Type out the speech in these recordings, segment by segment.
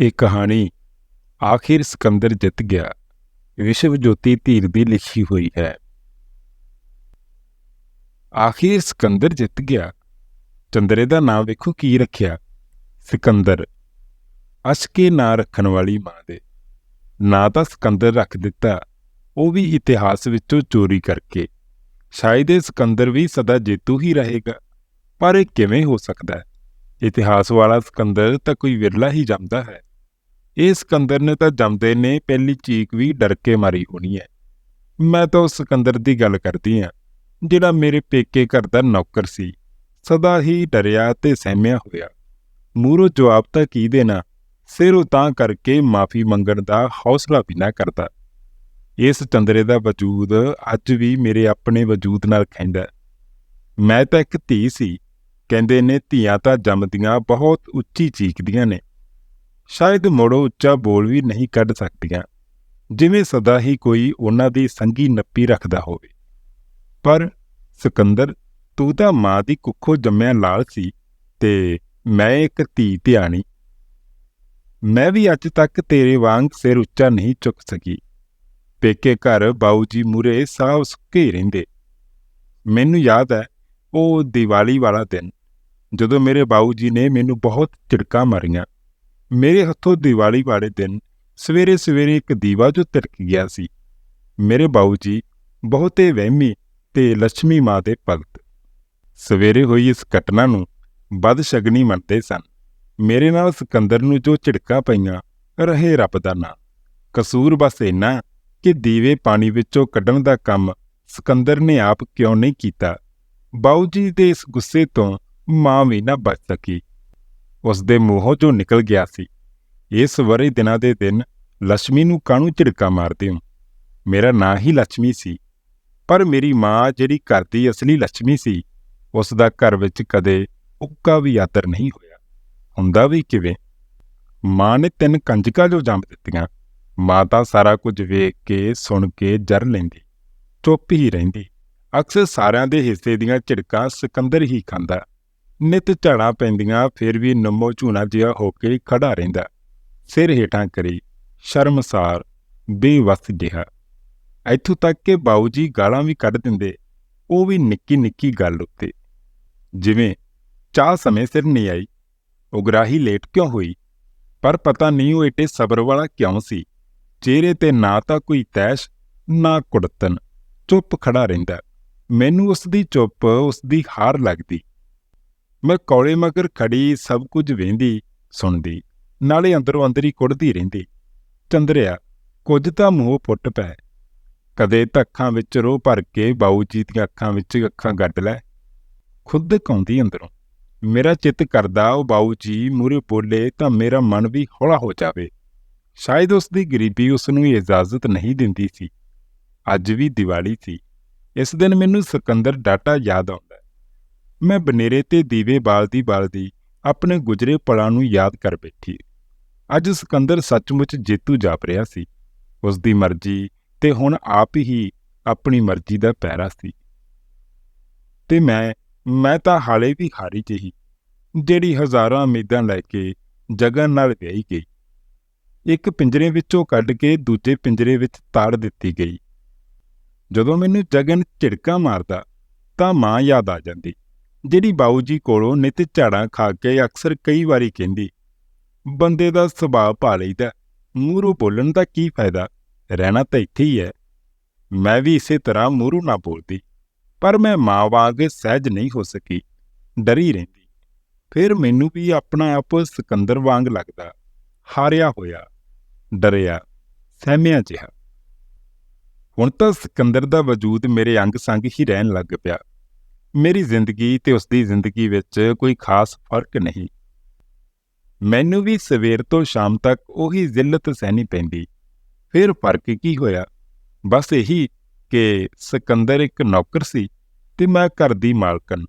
ਇਹ ਕਹਾਣੀ ਆਖਿਰ ਸਿਕੰਦਰ ਜਿੱਤ ਗਿਆ। ਵਿਸ਼ਵ ਜੋਤੀ ਧੀਰ ਦੀ ਲਿਖੀ ਹੋਈ ਹੈ। ਆਖਿਰ ਸਿਕੰਦਰ ਜਿੱਤ ਗਿਆ। ਚੰਦਰੇ ਦਾ ਨਾਮ ਵੇਖੋ ਕੀ ਰੱਖਿਆ। ਸਿਕੰਦਰ। ਅਸ਼ਕੇ ਨਾਂ ਰੱਖਣ ਵਾਲੀ ਮਾਂ ਦੇ। ਨਾਂ ਤਾਂ ਸਿਕੰਦਰ ਰੱਖ ਦਿੱਤਾ। ਉਹ ਵੀ ਇਤਿਹਾਸ ਵਿੱਚੋਂ ਚੋਰੀ ਕਰਕੇ। ਸ਼ਾਇਦ ਇਹ ਸਿਕੰਦਰ ਵੀ ਸਦਾ ਜੇਤੂ ਹੀ ਰਹੇਗਾ। ਪਰ ਇਹ ਕਿਵੇਂ ਹੋ ਸਕਦਾ ਹੈ? ਇਤਿਹਾਸ ਵਾਲਾ ਸਿਕੰਦਰ ਤਾਂ ਕੋਈ ਵਿਰਲਾ ਹੀ ਜੰਮਦਾ ਹੈ। ਇਹ ਸਿਕੰਦਰ ਨੇ ਤਾਂ ਜੰਮਦੇ ਨੇ, ਪਹਿਲੀ ਚੀਕ ਵੀ ਡਰ ਕੇ ਮਾਰੀ ਹੋਣੀ ਹੈ। ਮੈਂ ਤਾਂ ਉਸ ਸਿਕੰਦਰ ਦੀ ਗੱਲ ਕਰਦੀ ਹਾਂ, ਜਿਹੜਾ ਮੇਰੇ ਪੇਕੇ ਘਰ ਦਾ ਨੌਕਰ ਸੀ। ਸਦਾ ਹੀ ਡਰਿਆ ਤੇ ਸਹਿਮਿਆ ਹੋਇਆ। ਮੂਰੋ ਜਵਾਬ ਤਾਂ ਕੀ ਦੇਣਾ? ਸਿਰ ਉਤਾਂ ਕਰਕੇ ਮਾਫੀ ਮੰਗਣ ਦਾ ਹੌਸਲਾ ਵੀ ਨਾ ਕਰਦਾ। ਇਸ ਚੰਦਰੇ ਦਾ ਵਜੂਦ ਅੱਜ ਵੀ ਮੇਰੇ ਆਪਣੇ ਵਜੂਦ ਨਾਲ ਖੈਂਦਾ ਮੈਂ ਤਾਂ ਇੱਕ ਧੀ ਸੀ। ਕਹਿੰਦੇ ਨੇ ਧੀਆਂ ਤਾਂ ਜੰਮਦੀਆਂ ਬਹੁਤ ਉੱਚੀ ਚੀਕਦੀਆਂ ਨੇ। ਸ਼ਾਇਦ ਮੋੜੋ ਉੱਚਾ ਬੋਲ ਵੀ ਨਹੀਂ ਕੱਢ ਸਕਦੀਆਂ। ਜਿਵੇਂ ਸਦਾ ਹੀ ਕੋਈ ਉਹਨਾਂ ਦੀ ਸੰਗੀ ਨੱਪੀ ਰੱਖਦਾ ਹੋਵੇ। ਪਰ ਸਿਕੰਦਰ, ਤੂੰ ਤਾਂ ਮਾਂ ਦੀ ਕੁੱਖੋਂ ਜੰਮਿਆ ਲਾਲ ਸੀ ਤੇ ਮੈਂ ਇੱਕ ਧੀ ਧਿਆਣੀ। ਮੈਂ ਵੀ ਅੱਜ ਤੱਕ ਤੇਰੇ ਵਾਂਗ ਸਿਰ ਉੱਚਾ ਨਹੀਂ ਚੁੱਕ ਸਕੀ। ਪੇਕੇ ਘਰ ਬਾਊ ਜੀ ਮੂਰੇ ਸਾਹ ਸੁੱਕੇ ਰਹਿੰਦੇ। ਮੈਨੂੰ ਯਾਦ ਹੈ ਉਹ ਦੀਵਾਲੀ ਵਾਲਾ ਦਿਨ, ਜਦੋਂ ਮੇਰੇ ਬਾਊ ਜੀ ਨੇ ਮੈਨੂੰ ਬਹੁਤ ਝਿੜਕਾਂ ਮਾਰੀਆਂ। ਮੇਰੇ ਹੱਥੋਂ ਦੀਵਾਲੀ ਵਾਲੇ ਦਿਨ ਸਵੇਰੇ ਸਵੇਰੇ ਇੱਕ ਦੀਵਾ ਜੋ ਤਿੜਕ ਗਿਆ ਸੀ। ਮੇਰੇ ਬਾਊ ਜੀ ਬਹੁਤੇ ਵਹਿਮੀ ਤੇ ਲక్ష్ਮੀ ਮਾਂ ਦੇ ਭਗਤ। ਸਵੇਰੇ ਹੋਈ ਇਸ ਘਟਨਾ ਨੂੰ ਬਦਸ਼ਗਨੀ ਮੰਨਦੇ ਸਨ। ਮੇਰੇ ਨਾਲ ਸਿਕੰਦਰ ਨੂੰ ਜੋ ਝਿੜਕਾਂ ਪਈਆਂ, ਰਹੇ ਰੱਬ ਦਾ ਨਾਂ। ਕਸੂਰ ਬਸ ਇੰਨਾ ਕਿ ਦੀਵੇ ਪਾਣੀ ਵਿੱਚੋਂ ਕੱਢਣ ਦਾ ਕੰਮ ਸਿਕੰਦਰ ਨੇ ਆਪ ਕਿਉਂ ਨਹੀਂ ਕੀਤਾ। ਬਾਊ ਜੀ ਦੇ ਇਸ ਗੁੱਸੇ ਤੋਂ ਮਾਂ ਵੀ ਨਾ ਬਚ ਸਕੀ। ਉਸ ਦੇ ਮੂੰਹੋਂ ਚੋਂ ਨਿਕਲ ਗਿਆ ਸੀ। ਇਸ ਵਰੇ ਦਿਨਾਂ ਦੇ ਦਿਨ ਲక్ష్ਮੀ ਨੂੰ ਕਾਣੂ ਝਿੜਕਾ ਮਾਰਦੇ ਹਾਂ? ਮੇਰਾ ਨਾਂ ਹੀ ਲక్ష్ਮੀ ਸੀ, ਪਰ ਮੇਰੀ ਮਾਂ ਜਿਹੜੀ ਘਰ ਦੀ ਅਸਲੀ ਲక్ష్ਮੀ ਸੀ ਉਸ ਦਾ ਘਰ ਵਿੱਚ ਕਦੇ ਉੱਕਾ ਵੀ ਯਾਤਰ ਨਹੀਂ ਹੋਇਆ। ਹੁੰਦਾ ਵੀ ਕਿਵੇਂ? ਮਾਂ ਨੇ ਤਿੰਨ ਕੰਜਕਾਂ ਜੋ ਜੰਮ ਦਿੱਤੀਆਂ, ਮਾਂ ਤਾਂ ਸਾਰਾ ਕੁਝ ਵੇਖ ਕੇ, ਸੁਣ ਕੇ ਜਰ ਲੈਂਦੀ, ਚੁੱਪ ਹੀ ਰਹਿੰਦੀ। ਅਕਸਰ ਸਾਰਿਆਂ ਦੇ ਹਿੱਸੇ ਦੀਆਂ ਝਿੜਕਾਂ ਸਿਕੰਦਰ ਹੀ ਖਾਂਦਾ। ਨਿਤ ਝਾੜਾਂ ਪੈਂਦੀਆਂ, ਫਿਰ ਵੀ ਨੰਮੋ ਝੂਣਾ ਜਿਹਾ ਹੋ ਕੇ ਖੜਾ ਰਹਿੰਦਾ। ਸਿਰ ਹੇਠਾਂ ਕਰੀ, ਸ਼ਰਮਸਾਰ, ਬੇਵਸ ਜਿਹਾ। ਇੱਥੋਂ ਤੱਕ ਕਿ ਬਾਊ ਜੀ ਗਾਲਾਂ ਵੀ ਕੱਢ ਦਿੰਦੇ, ਉਹ ਵੀ ਨਿੱਕੀ ਨਿੱਕੀ ਗੱਲ ਉੱਤੇ। ਜਿਵੇਂ, ਚਾਹ ਸਮੇਂ ਸਿਰ ਨਹੀਂ ਆਈ, ਉਗਰਾਹੀ ਲੇਟ ਕਿਉਂ ਹੋਈ? ਪਰ ਪਤਾ ਨਹੀਂ ਉਹ ਏਟੇ ਸਬਰ ਵਾਲਾ ਕਿਉਂ ਸੀ? ਚਿਹਰੇ ਤੇ ਨਾ ਤਾਂ ਕੋਈ ਤੈਸ਼, ਨਾ ਕੁੜਤਨ। ਚੁੱਪ ਖੜਾ ਰਹਿੰਦਾ। ਮੈਨੂੰ ਉਸ ਦੀ ਚੁੱਪ ਉਸ ਦੀ ਹਾਰ ਲੱਗਦੀ। ਮੈਂ ਕੌਲੇ ਮਗਰ ਖੜੀ ਸਭ ਕੁਝ ਵੇਂਦੀ, ਸੁਣਦੀ, ਨਾਲੇ ਅੰਦਰੋਂ ਅੰਦਰ ਹੀ ਕੁੜਦੀ ਰਹਿੰਦੀ। ਚੰਦਰਿਆ, ਕੁਝ ਤਾਂ ਮੂੰਹ ਪੁੱਟ ਪੈ। ਕਦੇ ਧੱਖਾਂ ਵਿੱਚ ਰੋਹ ਭਰ ਕੇ ਬਾਊ ਜੀ ਦੀਆਂ ਅੱਖਾਂ ਵਿੱਚ ਅੱਖਾਂ ਗੱਡ ਲੈ। ਖੁਦ ਕੌਂਦੀ ਅੰਦਰੋਂ, ਮੇਰਾ ਚਿੱਤ ਕਰਦਾ ਉਹ ਬਾਊ ਜੀ ਮੂਰੇ ਬੋਲੇ ਤਾਂ ਮੇਰਾ ਮਨ ਵੀ ਹੌਲਾ ਹੋ ਜਾਵੇ। ਸ਼ਾਇਦ ਉਸ ਦੀ ਗਰੀਬੀ ਉਸ ਨੂੰ ਇਜਾਜ਼ਤ ਨਹੀਂ ਦਿੰਦੀ ਸੀ। ਅੱਜ ਵੀ ਦੀਵਾਲੀ ਸੀ। ਇਸ ਦਿਨ ਮੈਨੂੰ ਸਿਕੰਦਰ ਡਾਟਾ ਯਾਦ ਆਉਂਦਾ। ਮੈਂ ਬਨੇਰੇ ਤੇ ਦੀਵੇ ਬਾਲਦੀ ਬਾਲਦੀ ਆਪਣੇ ਗੁਜਰੇ ਪਲਾਂ ਨੂੰ ਯਾਦ ਕਰ ਬੈਠੀ। ਅੱਜ ਸਿਕੰਦਰ ਸੱਚਮੁੱਚ ਜੇਤੂ ਜਾਪ ਰਿਹਾ ਸੀ। ਉਸ ਦੀ ਮਰਜ਼ੀ ਤੇ ਹੁਣ ਆਪ ਹੀ ਆਪਣੀ ਮਰਜ਼ੀ ਦਾ ਪੈਰਾ ਸੀ। ਤੇ ਮੈਂ ਮੈਂ ਤਾਂ ਹਾਲੇ ਵੀ ਹਾਰੀ ਜਿਹੀ, ਜਿਹੜੀ ਹਜ਼ਾਰਾਂ ਉਮੀਦਾਂ ਲੈ ਕੇ ਜਗਨ ਨਾਲ ਵਿਆਹੀ ਗਈ। ਇੱਕ ਪਿੰਜਰੇ ਵਿੱਚੋਂ ਕੱਢ ਕੇ ਦੂਜੇ ਪਿੰਜਰੇ ਵਿੱਚ ਤਾੜ ਦਿੱਤੀ ਗਈ। ਜਦੋਂ ਮੈਨੂੰ ਜਗਨ ਝਿੜਕਾ ਮਾਰਦਾ ਤਾਂ ਮਾਂ ਯਾਦ ਆ ਜਾਂਦੀ। ਜਿਹੜੀ ਬਾਊ ਜੀ ਕੋਲੋਂ ਨਿਤ ਝਾੜਾਂ ਖਾ ਕੇ ਅਕਸਰ ਕਈ ਵਾਰੀ ਕਹਿੰਦੀ, ਬੰਦੇ ਦਾ ਸੁਭਾਅ ਪਾ ਲਈਦਾ, ਮੂਹਰੋਂ ਬੋਲਣ ਦਾ ਕੀ ਫਾਇਦਾ? ਰਹਿਣਾ ਤਾਂ ਇੱਥੇ ਹੀ ਹੈ। ਮੈਂ ਵੀ ਇਸੇ ਤਰ੍ਹਾਂ ਮੂਹਰੋਂ ਨਾ ਬੋਲਦੀ, ਪਰ ਮੈਂ ਮਾਂ ਵਾਂਗ ਸਹਿਜ ਨਹੀਂ ਹੋ ਸਕੀ, ਡਰੀ ਰਹਿੰਦੀ। ਫਿਰ ਮੈਨੂੰ ਵੀ ਆਪਣਾ ਆਪ ਸਿਕੰਦਰ ਵਾਂਗ ਲੱਗਦਾ, ਹਾਰਿਆ ਹੋਇਆ, ਡਰਿਆ, ਸਹਿਮਿਆ ਜਿਹਾ। ਹੁਣ ਤਾਂ ਸਿਕੰਦਰ ਦਾ ਵਜੂਦ ਮੇਰੇ ਅੰਗ ਸੰਗ ਹੀ ਰਹਿਣ ਲੱਗ ਪਿਆ। ਮੇਰੀ ਜ਼ਿੰਦਗੀ ਤੇ ਉਸ ਦੀ ਜ਼ਿੰਦਗੀ ਵਿੱਚ ਕੋਈ ਖਾਸ ਫ਼ਰਕ ਨਹੀਂ। ਮੈਨੂੰ ਵੀ ਸਵੇਰ ਤੋਂ ਸ਼ਾਮ ਤੱਕ ਉਹੀ ਜ਼ਿਲਤ ਸਹਿਣੀ ਪੈਂਦੀ। ਫਿਰ ਫ਼ਰਕ ਕੀ ਹੋਇਆ? ਬਸ ਇਹੀ ਕਿ ਸਿਕੰਦਰ ਇੱਕ ਨੌਕਰ ਸੀ ਤੇ ਮੈਂ ਘਰ ਦੀ ਮਾਲਕਣ।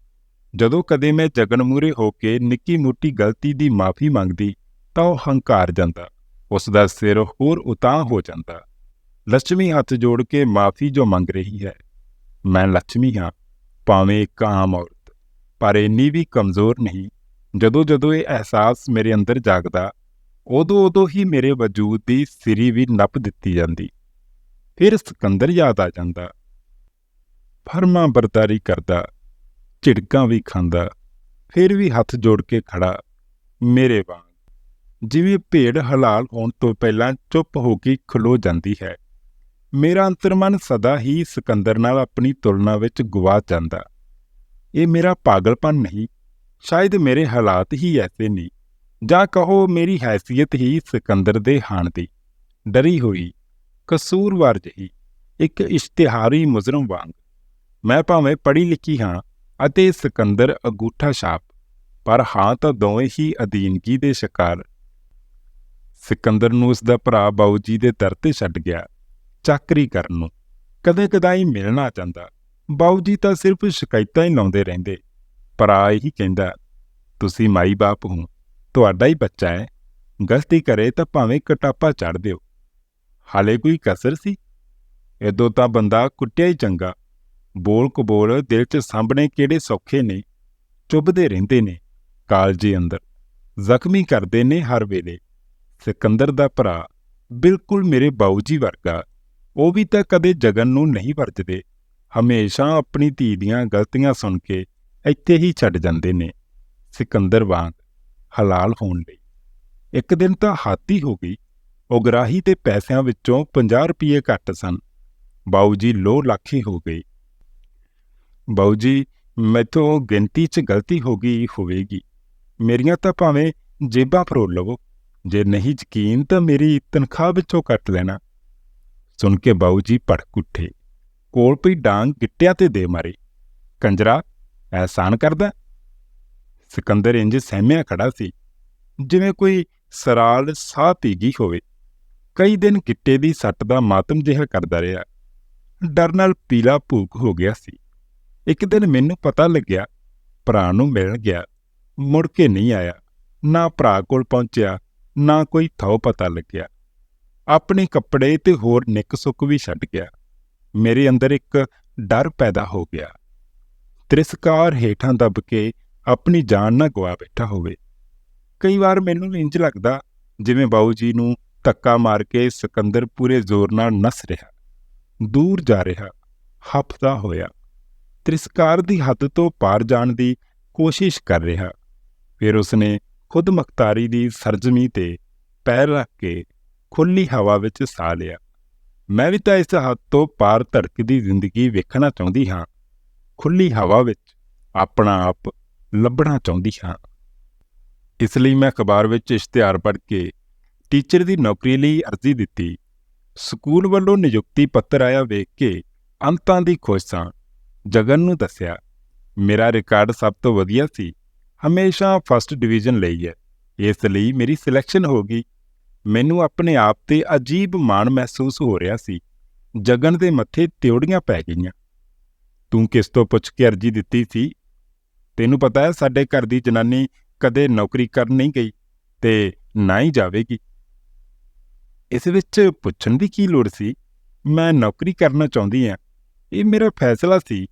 ਜਦੋਂ ਕਦੇ ਮੈਂ ਜਗਨ ਮੂਰੇ ਹੋ ਕੇ ਨਿੱਕੀ ਮੋਟੀ ਗਲਤੀ ਦੀ ਮਾਫੀ ਮੰਗਦੀ ਤਾਂ ਉਹ ਹੰਕਾਰ ਜਾਂਦਾ। ਉਸ ਦਾ ਸਿਰ ਹੋਰ ਉਤਾਂ ਹੋ ਜਾਂਦਾ। ਲక్ష్ਮੀ ਹੱਥ ਜੋੜ ਕੇ ਮਾਫੀ ਜੋ ਮੰਗ ਰਹੀ ਹੈ। ਮੈਂ ਲక్ష్ਮੀ ਹਾਂ। ਭਾਵੇਂ ਇੱਕ ਆਮ ਔਰਤ, ਪਰ ਇੰਨੀ ਵੀ ਕਮਜ਼ੋਰ ਨਹੀਂ, ਜਦੋਂ ਜਦੋਂ ਇਹ ਅਹਿਸਾਸ ਮੇਰੇ ਅੰਦਰ ਜਾਗਦਾ, ਉਦੋਂ ਉਦੋਂ ਹੀ ਮੇਰੇ ਵਜੂਦ ਦੀ ਸਿਰੀ ਵੀ ਨੱਪ ਦਿੱਤੀ ਜਾਂਦੀ। ਫਿਰ ਸਿਕੰਦਰ ਯਾਦ ਆ ਜਾਂਦਾ। ਫਰਮਾਂ ਬਰਦਾਰੀ ਕਰਦਾ, ਝਿੜਕਾਂ ਵੀ ਖਾਂਦਾ, ਫਿਰ ਵੀ ਹੱਥ ਜੋੜ ਕੇ ਖੜਾ, ਮੇਰੇ ਵਾਂਗ। ਜਿਵੇਂ ਭੇਡ ਹਲਾਲ ਹੋਣ ਤੋਂ ਪਹਿਲਾਂ ਚੁੱਪ ਹੋ ਕੇ ਖਲੋ ਜਾਂਦੀ ਹੈ। ਮੇਰਾ ਅੰਤਰਮਨ ਸਦਾ ਹੀ ਸਿਕੰਦਰ ਨਾਲ ਆਪਣੀ ਤੁਲਨਾ ਵਿੱਚ ਗਵਾ ਜਾਂਦਾ। ਇਹ ਮੇਰਾ ਪਾਗਲਪਨ ਨਹੀਂ, ਸ਼ਾਇਦ ਮੇਰੇ ਹਾਲਾਤ ਹੀ ਐਸੇ ਨਹੀਂ ਜਾਂ ਕਹੋ ਮੇਰੀ ਹੈਸੀਅਤ ਹੀ ਸਿਕੰਦਰ ਦੇ ਹਾਣ ਦੀ। ਡਰੀ ਹੋਈ, ਕਸੂਰਵਾਰ ਜਹੀ, ਇੱਕ ਇਸ਼ਤਿਹਾਰੀ ਮੁਜਰਮ ਵਾਂਗ। ਮੈਂ ਭਾਵੇਂ ਪੜ੍ਹੀ ਲਿਖੀ ਹਾਂ ਅਤੇ ਸਿਕੰਦਰ ਅਗੂਠਾ ਛਾਪ, ਪਰ ਹਾਂ ਤਾਂ ਦੋਵੇਂ ਹੀ ਅਧੀਨਗੀ ਦੇ ਸ਼ਿਕਾਰ। ਸਿਕੰਦਰ ਨੂੰ ਉਸ ਦਾ ਭਰਾ ਬਾਊ ਜੀ ਦੇ ਦਰ ਤੇ ਛੱਡ ਗਿਆ। ਚਾਕਰੀ ਕਰਨ ਨੂੰ। ਕਦੇ ਕਦਾਈ ਮਿਲਣਾ ਚਾਹੁੰਦਾ। ਬਾਊ ਜੀ ਤਾਂ ਸਿਰਫ ਸ਼ਿਕਾਇਤਾਂ ਹੀ ਲਾਉਂਦੇ ਰਹਿੰਦੇ। ਭਰਾ ਇਹੀ ਕਹਿੰਦਾ, ਤੁਸੀਂ ਮਾਈ ਬਾਪ ਹੋ, ਤੁਹਾਡਾ ਹੀ ਬੱਚਾ ਹੈ। ਗਲਤੀ ਕਰੇ ਤਾਂ ਭਾਵੇਂ ਕਟਾਪਾ ਚੜ ਦਿਓ। ਹਾਲੇ ਕੋਈ ਕਸਰ ਸੀ? ਇਦੋਂ ਤਾਂ ਬੰਦਾ ਕੁੱਟਿਆ ਹੀ ਚੰਗਾ। ਬੋਲ ਕਬੋਲ ਦਿਲ 'ਚ ਸਾਂਭਣੇ ਕਿਹੜੇ ਸੌਖੇ ਨੇ। ਚੁੱਭਦੇ ਰਹਿੰਦੇ ਨੇ ਕਾਲਜੀ ਅੰਦਰ। ਜ਼ਖਮੀ ਕਰਦੇ ਨੇ ਹਰ ਵੇਲੇ। ਸਿਕੰਦਰ ਦਾ ਭਰਾ ਬਿਲਕੁਲ ਮੇਰੇ ਬਾਊ ਜੀ ਵਰਗਾ। ਉਹ ਵੀ ਤਾਂ ਕਦੇ ਜਗਨ ਨੂੰ ਨਹੀਂ ਵਰਜਦੇ। ਹਮੇਸ਼ਾ ਆਪਣੀ ਧੀ ਦੀਆਂ ਗਲਤੀਆਂ ਸੁਣ ਕੇ ਇੱਥੇ ਹੀ ਛੱਡ ਜਾਂਦੇ ਨੇ, ਸਿਕੰਦਰ ਵਾਂਗ, ਹਲਾਲ ਹੋਣ ਲਈ। ਇੱਕ ਦਿਨ ਤਾਂ ਹਾਤੀ ਹੋ ਗਈ। ਉਗਰਾਹੀ ਤੇ ਪੈਸਿਆਂ ਵਿੱਚੋਂ 50 ਰੁਪਏ ਘੱਟ ਸਨ। ਬਾਊ ਜੀ ਲੋ ਲੱਖੀ ਹੋ ਗਈ ਬਾਊ ਜੀ, ਮੈਥੋਂ ਗਿਣਤੀ 'ਚ ਗਲਤੀ ਹੋ ਗਈ ਹੋਵੇਗੀ। ਮੇਰੀਆਂ ਤਾਂ ਭਾਵੇਂ ਜੇਬਾਂ ਫਰੋਲ ਲਵੋ। ਜੇ ਨਹੀਂ ਯਕੀਨ ਤਾਂ ਮੇਰੀ ਤਨਖਾਹ ਵਿੱਚੋਂ ਕੱਟ ਲੈਣਾ। ਸੁਣ ਕੇ ਬਾਊ ਜੀ ਭੜਕ ਉੱਠੇ। ਕੋਲ ਪਈ ਡਾਂਗ ਗਿੱਟਿਆਂ ਤੇ ਦੇ ਮਾਰੀ। ਕੰਜਰਾ ਐਹਸਾਨ ਕਰਦਾ ਸਿਕੰਦਰ ਇੰਜ ਸਹਿਮਿਆ ਖੜਾ ਸੀ। ਜਿਵੇਂ ਕੋਈ ਸਰਾਲ ਸਾਹ ਪੀ ਗਈ ਹੋਵੇ, ਕਈ ਦਿਨ ਗਿੱਟੇ ਦੀ ਸੱਟ ਦਾ ਮਾਤਮ ਜਿਹਾ ਕਰਦਾ ਰਿਹਾ। ਡਰ ਨਾਲ ਪੀਲਾ ਭੂਕ ਹੋ ਗਿਆ ਸੀ। ਇੱਕ ਦਿਨ ਮੈਨੂੰ ਪਤਾ ਲੱਗਿਆ, ਭਰਾ ਨੂੰ ਮਿਲਣ ਗਿਆ। ਮੁੜ ਕੇ ਨਹੀਂ ਆਇਆ। ਨਾ ਭਰਾ ਕੋਲ ਪਹੁੰਚਿਆ, ਨਾ ਕੋਈ ਥਾਉ ਪਤਾ ਲੱਗਿਆ। ਆਪਣੇ ਕੱਪੜੇ ਤੇ ਹੋਰ ਨਿੱਕ ਸੁੱਕ ਵੀ ਛੱਡ ਗਿਆ। ਮੇਰੇ ਅੰਦਰ ਇੱਕ ਡਰ ਪੈਦਾ ਹੋ ਗਿਆ। ਤ੍ਰਿਸਕਾਰ ਹੇਠਾਂ ਦੱਬ ਕੇ ਆਪਣੀ ਜਾਨ ਨਾ ਗਵਾ ਬੈਠਾ ਹੋਵੇ। ਕਈ ਵਾਰ ਮੈਨੂੰ ਇੰਜ ਲੱਗਦਾ, ਜਿਵੇਂ ਬਾਊ ਜੀ ਨੂੰ ਧੱਕਾ ਮਾਰ ਕੇ ਸਿਕੰਦਰ ਪੂਰੇ ਜ਼ੋਰ ਨਾਲ ਨਸ ਰਿਹਾ, ਦੂਰ ਜਾ ਰਿਹਾ ਹਫਤਾ ਹੋਇਆ। ਤ੍ਰਿਸਕਾਰ ਦੀ ਹੱਦ ਤੋਂ ਪਾਰ ਜਾਣ ਦੀ ਕੋਸ਼ਿਸ਼ ਕਰ ਰਿਹਾ। ਫਿਰ ਉਸਨੇ ਖੁਦ ਮਖਤਾਰੀ ਦੀ ਸਰਜਮੀ ਤੇ ਪੈਰ ਰੱਖ ਕੇ ਖੁੱਲੀ ਹਵਾ ਵਿੱਚ ਸਾਹ ਲਿਆ। ਮੈਂ ਵੀ ਤਾਂ ਇਸ ਹੱਦ ਤੋਂ ਪਾਰ ਧੜਕਦੀ ਜ਼ਿੰਦਗੀ ਵੇਖਣਾ ਚਾਹੁੰਦੀ ਹਾਂ। ਖੁੱਲੀ ਹਵਾ ਵਿੱਚ ਆਪਣਾ ਆਪ ਲੱਭਣਾ ਚਾਹੁੰਦੀ ਹਾਂ। ਇਸ ਲਈ ਮੈਂ ਅਖਬਾਰ ਵਿੱਚ ਇਸ਼ਤਿਹਾਰ ਪੜ੍ਹ ਕੇ ਟੀਚਰ ਦੀ ਨੌਕਰੀ ਲਈ ਅਰਜ਼ੀ ਦਿੱਤੀ। ਸਕੂਲ ਵੱਲੋਂ ਨਿਯੁਕਤੀ ਪੱਤਰ ਆਇਆ ਵੇਖ ਕੇ ਅੰਤਾਂ ਦੀ ਖੁਸ਼ ਸਾਂ। ਜਗਨ ਨੂੰ ਦੱਸਿਆ, ਮੇਰਾ ਰਿਕਾਰਡ ਸਭ ਤੋਂ ਵਧੀਆ ਸੀ। ਹਮੇਸ਼ਾ ਫਸਟ ਡਿਵੀਜ਼ਨ ਲਈ ਹੈ। ਇਸ ਲਈ ਮੇਰੀ ਸਿਲੈਕਸ਼ਨ ਹੋ ਗਈ। ਮੈਨੂੰ ਆਪਣੇ ਆਪ ਤੇ ਅਜੀਬ ਮਾਣ ਮਹਿਸੂਸ ਹੋ ਰਿਹਾ ਸੀ। ਜਗਨ ਦੇ ਮੱਥੇ ਤਿਉੜੀਆਂ ਪੈ ਗਈਆਂ। ਤੂੰ ਕਿਸ ਤੋਂ ਪੁੱਛ ਕੇ ਅਰਜ਼ੀ ਦਿੱਤੀ ਸੀ? ਤੈਨੂੰ ਪਤਾ ਹੈ ਸਾਡੇ ਘਰ ਦੀ ਜਨਾਨੀ ਕਦੇ ਨੌਕਰੀ ਕਰਨ ਨਹੀਂ ਗਈ ਤੇ ਨਾ ਹੀ ਜਾਵੇਗੀ। ਇਸ ਵਿੱਚ ਪੁੱਛਣ ਦੀ ਕੀ ਲੋੜ ਸੀ? ਮੈਂ ਨੌਕਰੀ ਕਰਨਾ ਚਾਹੁੰਦੀ ਹਾਂ। ਇਹ ਮੇਰਾ ਫੈਸਲਾ ਸੀ।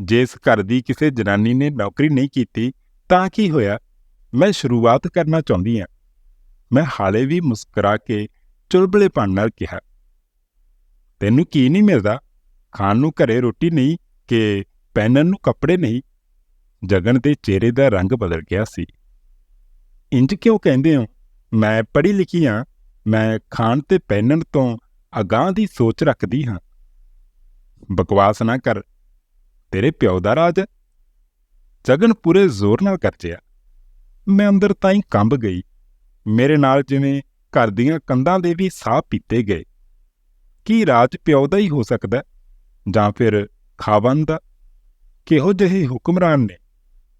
ਜੇ ਇਸ ਘਰ ਦੀ ਕਿਸੇ ਜਨਾਨੀ ਨੇ ਨੌਕਰੀ ਨਹੀਂ ਕੀਤੀ ਤਾਂ ਕੀ ਹੋਇਆ? ਮੈਂ ਸ਼ੁਰੂਆਤ ਕਰਨਾ ਚਾਹੁੰਦੀ ਹਾਂ। ਮੈਂ ਹਾਲੇ ਵੀ ਮੁਸਕਰਾ ਕੇ ਚੁਲਬਲੇਪਣ ਨਾਲ ਕਿਹਾ, ਤੈਨੂੰ ਕੀ ਨਹੀਂ ਮਿਲਦਾ? ਖਾਣ ਨੂੰ ਘਰੇ ਰੋਟੀ ਨਹੀਂ ਕਿ ਪਹਿਨਣ ਨੂੰ ਕੱਪੜੇ ਨਹੀਂ? ਜਗਨ ਦੇ ਚਿਹਰੇ ਦਾ ਰੰਗ ਬਦਲ ਗਿਆ ਸੀ। ਇੰਜ ਕਿਉਂ ਕਹਿੰਦੇ ਹੋ? ਮੈਂ ਪੜ੍ਹੀ ਲਿਖੀ ਹਾਂ। ਮੈਂ ਖਾਣ ਤੇ ਪਹਿਨਣ ਤੋਂ ਅਗਾਹ ਦੀ ਸੋਚ ਰੱਖਦੀ ਹਾਂ। ਬਕਵਾਸ ਨਾ ਕਰ। ਤੇਰੇ ਪਿਓ ਦਾ ਰਾਜ? ਜਗਨ ਪੂਰੇ ਜ਼ੋਰ ਨਾਲ ਕਰਜਿਆ ਮੈਂ ਅੰਦਰ ਤਾਈਂ ਕੰਬ ਗਈ। ਮੇਰੇ ਨਾਲ ਜਿਵੇਂ ਘਰ ਦੀਆਂ ਕੰਧਾਂ ਦੇ ਵੀ ਸਾਹ ਪੀਤੇ ਗਏ। ਕੀ ਰਾਜ ਪਿਓ ਦਾ ਹੀ ਹੋ ਸਕਦਾ ਜਾਂ ਫਿਰ ਖਾਵਨ ਦਾ? ਕਿਹੋ ਜਿਹੇ ਹੁਕਮਰਾਨ ਨੇ,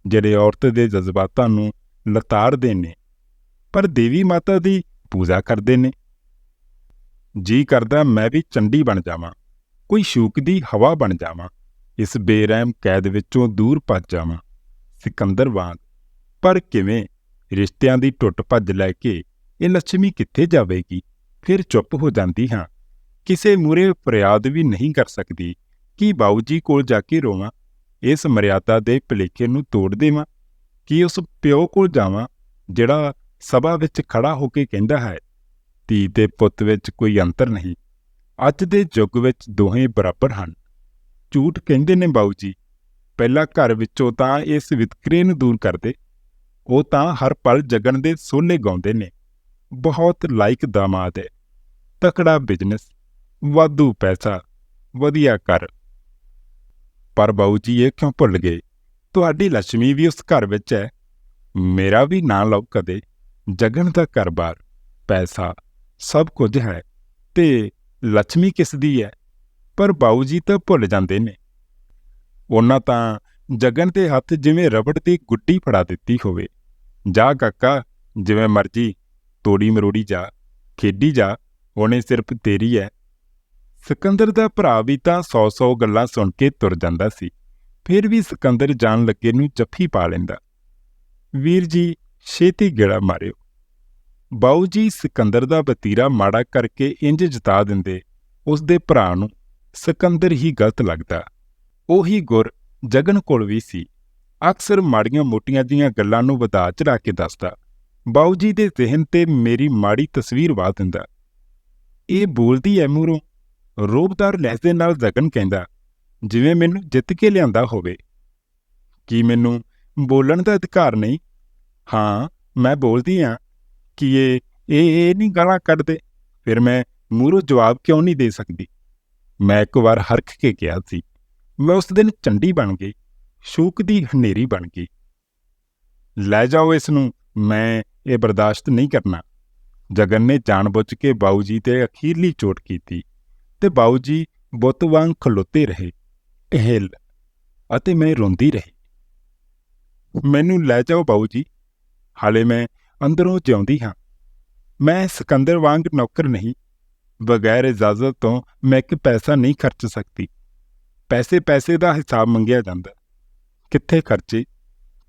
ਜਿਹੜੇ ਔਰਤ ਦੇ ਜਜ਼ਬਾਤਾਂ ਨੂੰ ਲਤਾੜਦੇ ਨੇ, ਪਰ ਦੇਵੀ ਮਾਤਾ ਦੀ ਪੂਜਾ ਕਰਦੇ ਨੇ? ਜੀ ਕਰਦਾ ਮੈਂ ਵੀ ਚੰਡੀ ਬਣ ਜਾਵਾਂ, ਕੋਈ ਸ਼ੂਕ ਦੀ ਹਵਾ ਬਣ ਜਾਵਾਂ, ਇਸ ਬੇਰਹਿਮ ਕੈਦ ਵਿੱਚੋਂ ਦੂਰ ਭੱਜ ਜਾਵਾਂ, ਸਿਕੰਦਰ ਵਾਂਗ। ਪਰ ਕਿਵੇਂ ਰਿਸ਼ਤਿਆਂ ਦੀ ਟੁੱਟ ਭੱਜ ਲੈ ਕੇ ਇਹ ਲక్ష్ਮੀ ਕਿੱਥੇ ਜਾਵੇਗੀ? ਫਿਰ ਚੁੱਪ ਹੋ ਜਾਂਦੀ ਹਾਂ। ਕਿਸੇ ਮੂਰੇ ਫਰਿਆਦ ਵੀ ਨਹੀਂ ਕਰ ਸਕਦੀ। ਕਿ ਬਾਊ ਜੀ ਕੋਲ ਜਾ ਕੇ ਰੋਵਾਂ? ਇਸ ਮਰਿਆਦਾ ਦੇ ਭਲੇਖੇ ਨੂੰ ਤੋੜ ਦੇਵਾਂ? ਕਿ ਉਸ ਪਿਓ ਕੋਲ ਜਾਵਾਂ, ਜਿਹੜਾ ਸਭਾ ਵਿੱਚ ਖੜਾ ਹੋ ਕੇ ਕਹਿੰਦਾ ਹੈ, ਧੀ ਤੇ ਪੁੱਤ ਵਿੱਚ ਕੋਈ ਅੰਤਰ ਨਹੀਂ। ਅੱਜ ਦੇ ਯੁੱਗ ਵਿੱਚ ਦੋਹੇ ਬਰਾਬਰ ਹਨ। ਝੂਠ ਕਹਿੰਦੇ ਨੇ ਬਾਊ ਜੀ ਪਹਿਲਾਂ ਘਰ ਵਿੱਚੋਂ ਤਾਂ ਇਸ ਵਿਤਕਰੇ ਨੂੰ ਦੂਰ ਕਰਦੇ। ਉਹ ਤਾਂ ਹਰ ਪਲ ਜਗਣ ਦੇ ਸੋਨੇ ਗਾਉਂਦੇ ਨੇ। ਬਹੁਤ ਲਾਇਕ ਦਾਮਾਦ ਹੈ। ਤਕੜਾ ਬਿਜ਼ਨਸ ਵਾਧੂ ਪੈਸਾ, ਵਧੀਆ ਕਰ ਪਰ ਬਾਊ ਜੀ, ਇਹ ਕਿਉਂ ਭੁੱਲ ਗਏ? ਤੁਹਾਡੀ ਲక్ష్ਮੀ ਵੀ ਉਸ ਘਰ ਵਿੱਚ ਹੈ। ਮੇਰਾ ਵੀ ਨਾਂ ਲਓ ਕਦੇ। ਜਗਨ ਦਾ ਘਰ-ਬਾਰ, ਪੈਸਾ, ਸਭ ਕੁਝ ਹੈ। ਤੇ ਲక్ష్ਮੀ ਕਿਸ ਦੀ ਹੈ? ਪਰ ਬਾਊ ਜੀ ਤਾਂ ਭੁੱਲ ਜਾਂਦੇ ਨੇ। ਉਹਨਾਂ ਤਾਂ ਜਗਨ ਤੇ ਹੱਥ ਜਿਵੇਂ ਰਬੜ ਦੀ ਗੁੱਟੀ ਫੜਾ ਦਿੱਤੀ ਹੋਵੇ। ਜਾ ਕਾਕਾ, ਜਿਵੇਂ ਮਰਜ਼ੀ ਤੋੜੀ ਮਰੋੜੀ ਜਾ, ਖੇਡੀ ਜਾ, ਉਹਨੇ ਸਿਰਫ ਤੇਰੀ ਹੈ ਸਿਕੰਦਰ ਦਾ ਭਰਾ ਵੀ ਤਾਂ 100-100 ਗੱਲਾਂ ਸੁਣ ਕੇ ਤੁਰ ਜਾਂਦਾ ਸੀ। ਫਿਰ ਵੀ ਸਿਕੰਦਰ ਜਾਣ ਲੱਗੇ ਨੂੰ ਜੱਫੀ ਪਾ ਲੈਂਦਾ। ਵੀਰ ਜੀ, ਛੇਤੀ ਗੇੜਾ ਮਾਰਿਓ। ਬਾਊ ਜੀ ਸਿਕੰਦਰ ਦਾ ਬਤੀਰਾ ਮਾੜਾ ਕਰਕੇ ਇੰਜ ਜਿਤਾ ਦਿੰਦੇ ਉਸ ਦੇ ਭਰਾ ਨੂੰ ਸਿਕੰਦਰ ਹੀ ਗਲਤ ਲੱਗਦਾ। ਉਹੀ ਗੁਰ ਜਗਨ ਕੋਲ ਵੀ ਸੀ। ਅਕਸਰ ਮਾੜੀਆਂ ਮੋਟੀਆਂ ਜੀਆਂ ਗੱਲਾਂ ਨੂੰ ਵਧਾ ਚੜਾ ਕੇ ਦੱਸਦਾ, ਬਾਊ ਜੀ ਦੇ ਜ਼ਿਹਨ ਤੇ ਮੇਰੀ ਮਾੜੀ ਤਸਵੀਰ ਵਾ ਦਿੰਦਾ। ਇਹ ਬੋਲਦੀ ਐ ਮੂਰੋਂ ਰੋਬਦਾਰ ਲਹਿਜ਼ੇ ਨਾਲ ਜਗਨ ਕਹਿੰਦਾ, ਜਿਵੇਂ ਮੈਨੂੰ ਜਿੱਤ ਕੇ ਲਿਆਂਦਾ ਹੋਵੇ। ਕੀ ਮੈਨੂੰ ਬੋਲਣ ਦਾ ਅਧਿਕਾਰ ਨਹੀਂ? ਹਾਂ, ਮੈਂ ਬੋਲਦੀ ਆ ਕਿ ਇਹ ਇਹ ਇਹ ਨਹੀਂ ਗਾਲਾਂ ਕੱਢਦੇ। ਫਿਰ ਮੈਂ ਮੂਰੋਂ ਜਵਾਬ ਕਿਉਂ ਨਹੀਂ ਦੇ ਸਕਦੀ? ਮੈਂ ਇੱਕ ਵਾਰ ਹਰਖ ਕੇ ਕਿਹਾ ਸੀ, ਮੈਂ ਉਸ ਦਿਨ ਚੰਡੀ ਬਣ ਗਈ। ਸ਼ੂਕ ਦੀ ਹਨੇਰੀ ਬਣ ਗਈ। ਲੈ ਜਾਓ ਇਸ ਨੂੰ, ਮੈਂ ਇਹ ਬਰਦਾਸ਼ਤ ਨਹੀਂ ਕਰਨਾ। ਜਗਨ ਨੇ ਜਾਣਬੁੱਝ ਕੇ ਬਾਊ ਜੀ ਤੇ ਅਖੀਰਲੀ ਚੋਟ ਕੀਤੀ ਤੇ ਬਾਊ ਜੀ ਬੁੱਤ ਵਾਂਗ ਖਲੋਤੇ ਰਹੇ ਹਿਲ ਅਤੇ ਮੈਂ ਰੋਂਦੀ ਰਹੀ। ਮੈਨੂੰ ਲੈ ਜਾਓ ਬਾਊ ਜੀ ਹਾਲੇ ਮੈਂ ਅੰਦਰੋਂ ਜਿਉਂਦੀ ਹਾਂ। ਮੈਂ ਸਿਕੰਦਰ ਵਾਂਗ ਨੌਕਰ ਨਹੀਂ, ਬਗੈਰ ਇਜਾਜ਼ਤ ਤੋਂ ਮੈਂ ਇੱਕ ਪੈਸਾ ਨਹੀਂ ਖਰਚ ਸਕਦੀ। ਪੈਸੇ ਪੈਸੇ ਦਾ ਹਿਸਾਬ ਮੰਗਿਆ ਜਾਂਦਾ। ਕਿੱਥੇ ਖਰਚੇ,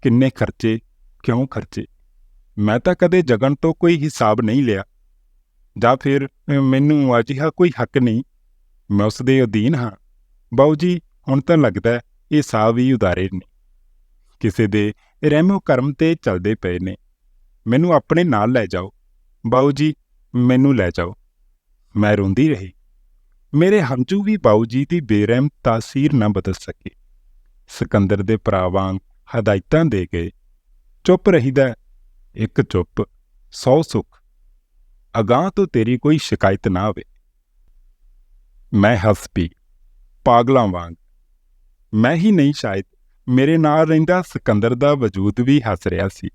ਕਿੰਨੇ ਖਰਚੇ, ਕਿਉਂ ਖਰਚੇ? ਮੈਂ ਤਾਂ ਕਦੇ ਜਗਨ ਤੋਂ ਕੋਈ ਹਿਸਾਬ ਨਹੀਂ ਲਿਆ। ਜਾਂ ਫਿਰ ਮੈਨੂੰ ਅਜਿਹਾ ਕੋਈ ਹੱਕ ਨਹੀਂ। ਮੈਂ ਉਸ ਦੇ ਅਧੀਨ ਹਾਂ। ਬਾਊ ਜੀ, ਹੁਣ ਤਾਂ ਲੱਗਦਾ ਇਹ ਸਾਹ ਵੀ ਉਦਾਰੇ ਨੇ। ਕਿਸੇ ਦੇ ਰਹਿਮੋ ਕਰਮ ਤੇ ਚੱਲਦੇ ਪਏ ਨੇ। ਮੈਨੂੰ ਆਪਣੇ ਨਾਲ ਲੈ ਜਾਓ। ਬਾਊ ਜੀ, ਮੈਨੂੰ ਲੈ ਜਾਓ। ਮੈਂ ਰੋਂਦੀ ਰਹੀ। ਮੇਰੇ ਹੰਝੂ ਵੀ ਬਾਊ ਜੀ ਦੀ ਬੇਰਹਿਮ ਤਾਸੀਰ ਨਾ ਬਦਲ ਸਕੇ। ਸਿਕੰਦਰ ਦੇ ਭਰਾ ਵਾਂਗ ਹਦਾਇਤਾਂ ਦੇ ਗਏ ਚੁੱਪ ਰਹੀਦਾ ਇੱਕ ਚੁੱਪ, ਸੌ ਸੁਖ, ਅਗਾਹ ਤੋਂ ਤੇਰੀ ਕੋਈ ਸ਼ਿਕਾਇਤ ਨਾ ਆਵੇ ਮੈਂ ਹੱਸ ਪੀ, ਪਾਗਲਾਂ ਵਾਂਗ। ਮੈਂ ਹੀ ਨਹੀਂ ਸ਼ਾਇਦ, ਮੇਰੇ ਨਾਲ ਰਹਿੰਦਾ ਸਿਕੰਦਰ ਦਾ ਵਜੂਦ ਵੀ ਹੱਸ ਰਿਹਾ ਸੀ।